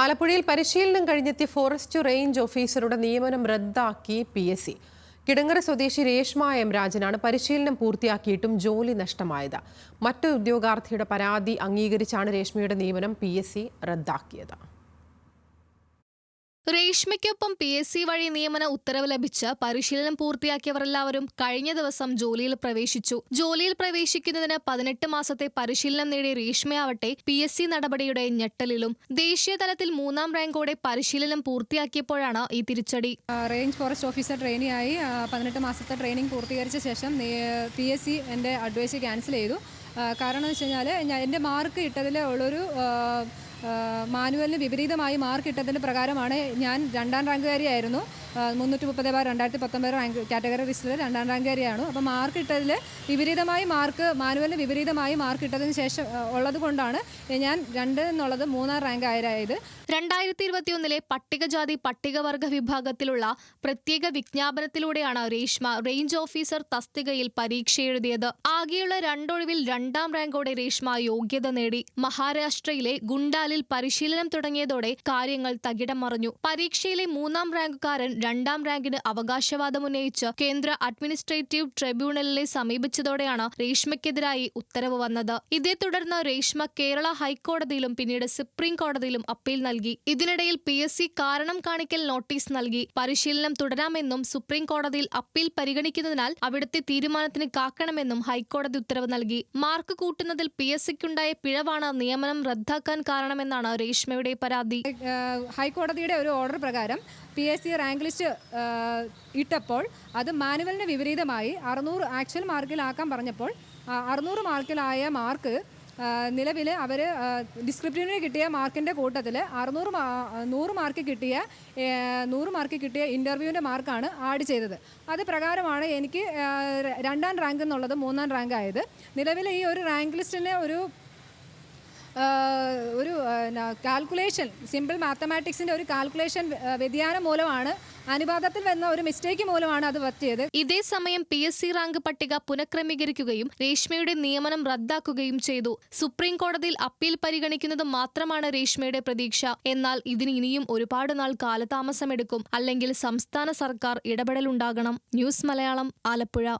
ആലപ്പുഴയിൽ പരിശീലനം കഴിഞ്ഞെത്തിയ forest range ഓഫീസറുടെ നിയമനം റദ്ദാക്കി പി എസ് സി. കിടങ്ങറ സ്വദേശി രേഷ്മ എം. രാജനാണ് പരിശീലനം പൂർത്തിയാക്കിയിട്ടും ജോലി നഷ്ടമായത്. മറ്റു ഉദ്യോഗാർത്ഥിയുടെ പരാതി അംഗീകരിച്ചാണ് രേഷ്മയുടെ നിയമനം പി റദ്ദാക്കിയത്. രേഷ്മയ്ക്കൊപ്പം പി എസ് സി വഴി നിയമന ഉത്തരവ് ലഭിച്ച് പരിശീലനം പൂർത്തിയാക്കിയവർ എല്ലാവരും കഴിഞ്ഞ ദിവസം ജോലിയിൽ പ്രവേശിച്ചു. ജോലിയിൽ പ്രവേശിക്കുന്നതിന് പതിനെട്ട് മാസത്തെ പരിശീലനം നേടിയ രേഷ്മയാവട്ടെ പി എസ് സി നടപടിയുടെ ഞെട്ടലിലും ദേശീയ തലത്തിൽ മൂന്നാം റാങ്കോടെ പരിശീലനം പൂർത്തിയാക്കിയപ്പോഴാണ് ഈ തിരിച്ചടി. റേഞ്ച് ഫോറസ്റ്റ് ഓഫീസർ ട്രെയിനിയായി പതിനെട്ട് മാസത്തെ ട്രെയിനിങ് പൂർത്തീകരിച്ച ശേഷം പി എസ് സി എന്റെ അഡ്വൈസ് ക്യാൻസൽ ചെയ്തു. കാരണം എന്ന് വെച്ച് കഴിഞ്ഞാൽ എന്റെ മാർക്ക് ഇട്ടതിൽ ഉള്ളൊരു മാനുവലിന് വിപരീതമായി മാർക്ക് ഇട്ടതിന്റെ പ്രകാരമാണ് ഞാൻ രണ്ടാം റാങ്കുകാരിയായിരുന്നു. മുന്നൂറ്റി മുപ്പത് ബാർ രണ്ടായിരത്തി പത്തൊമ്പത് റാങ്ക് കാറ്റഗറി ലിസ്റ്റിൽ രണ്ടാം റാങ്ക് കയറിയാണ് അപ്പോൾ മാർക്ക് ഇട്ടതിൽ വിപരീതമായി മാർക്ക് മാനുവലിന് വിപരീതമായി മാർക്ക് ഇട്ടതിന് ശേഷം ഉള്ളത് കൊണ്ടാണ് ഞാൻ രണ്ട് എന്നുള്ളത് മൂന്നാം റാങ്ക് ആയത് രണ്ടായിരത്തി ഇരുപത്തിയൊന്നിലെ പട്ടികജാതി പട്ടികവർഗ വിഭാഗത്തിലുള്ള പ്രത്യേക വിജ്ഞാപനത്തിലൂടെയാണ് രേഷ്മ റേഞ്ച് ഓഫീസർ തസ്തികയിൽ പരീക്ഷ എഴുതിയത്. ആകെയുള്ള രണ്ടൊഴിവിൽ രണ്ടാം റാങ്കോടെ രേഷ്മ യോഗ്യത നേടി. മഹാരാഷ്ട്രയിലെ ഗുണ്ടാലിൽ പരിശീലനം തുടങ്ങിയതോടെ കാര്യങ്ങൾ തകിടം മറിഞ്ഞു. പരീക്ഷയിലെ മൂന്നാം റാങ്കുകാരൻ രണ്ടാം റാങ്കിന് അവകാശവാദം ഉന്നയിച്ച് കേന്ദ്ര അഡ്മിനിസ്ട്രേറ്റീവ് ട്രിബ്യൂണലിനെ സമീപിച്ചതോടെയാണ് രേഷ്മയ്ക്കെതിരായി ഉത്തരവ് വന്നത്. ഇതേ തുടർന്ന് രേഷ്മ കേരള ഹൈക്കോടതിയിലും പിന്നീട് സുപ്രീം കോടതിയിലും അപ്പീൽ നൽകി. ഇതിനിടയിൽ പി എസ് സി കാരണം കാണിക്കൽ നോട്ടീസ് നൽകി. പരിശീലനം തുടരാമെന്നും സുപ്രീം കോടതിയിൽ അപ്പീൽ പരിഗണിക്കുന്നതിനാൽ അവിടുത്തെ തീരുമാനത്തിന് കാക്കണമെന്നും ഹൈക്കോടതി ഉത്തരവ് നൽകി. മാർക്ക് കൂട്ടുന്നതിൽ പി എസ് സിക്കുണ്ടായ പിഴവാണ് നിയമനം റദ്ദാക്കാൻ കാരണമെന്നാണ് രേഷ്മയുടെ പരാതി. ഹൈക്കോടതിയുടെ ഒരു ഓർഡർ പ്രകാരം P S C rank list ഇട്ടപ്പോൾ അത് മാനുവലിന് വിപരീതമായി അറുന്നൂറ് ആക്ച്വൽ മാർക്കിലാക്കാൻ പറഞ്ഞപ്പോൾ അറുന്നൂറ് മാർക്കിലായ മാർക്ക് നിലവിൽ അവർ ഡിസ്ക്രിപ്റ്റീവിന് കിട്ടിയ മാർക്കിന്റെ കൂട്ടത്തിൽ അറുന്നൂറ് നൂറ് മാർക്ക് കിട്ടിയ നൂറ് മാർക്ക് കിട്ടിയ ഇന്റർവ്യൂവിന്റെ മാർക്കാണ് ആഡ് ചെയ്തത്. അത് പ്രകാരമാണ് എനിക്ക് രണ്ടാം റാങ്ക് എന്നുള്ളത് മൂന്നാം റാങ്ക് ആയത്. നിലവിൽ ഈ ഒരു റാങ്ക് ലിസ്റ്റിനെ ഒരു ആഹ് ഒരു കാൽക്കുലേഷൻ സിമ്പിൾ മാത്തമാറ്റിക്സിന്റെ ഒരു കാൽക്കുലേഷൻ വ്യതിയാനം മൂലമാണ് അനുപാതത്തിൽ വന്ന ഒരു മിസ്റ്റേക്ക് മൂലമാണ് അത് പറ്റിയത്. ഇതേ സമയം പി എസ് സി റാങ്ക് പട്ടിക പുനഃക്രമീകരിക്കുകയും രേഷ്മയുടെ നിയമനം റദ്ദാക്കുകയും ചെയ്തു. സുപ്രീം കോടതിയിൽ അപ്പീൽ പരിഗണിക്കുന്നത് മാത്രമാണ് രേഷ്മയുടെ പ്രതീക്ഷ. എന്നാൽ ഇതിന് ഇനിയും ഒരുപാട് നാൾ കാലതാമസമെടുക്കും. അല്ലെങ്കിൽ സംസ്ഥാന സർക്കാർ ഇടപെടലുണ്ടാകണം. ന്യൂസ് മലയാളം ആലപ്പുഴ.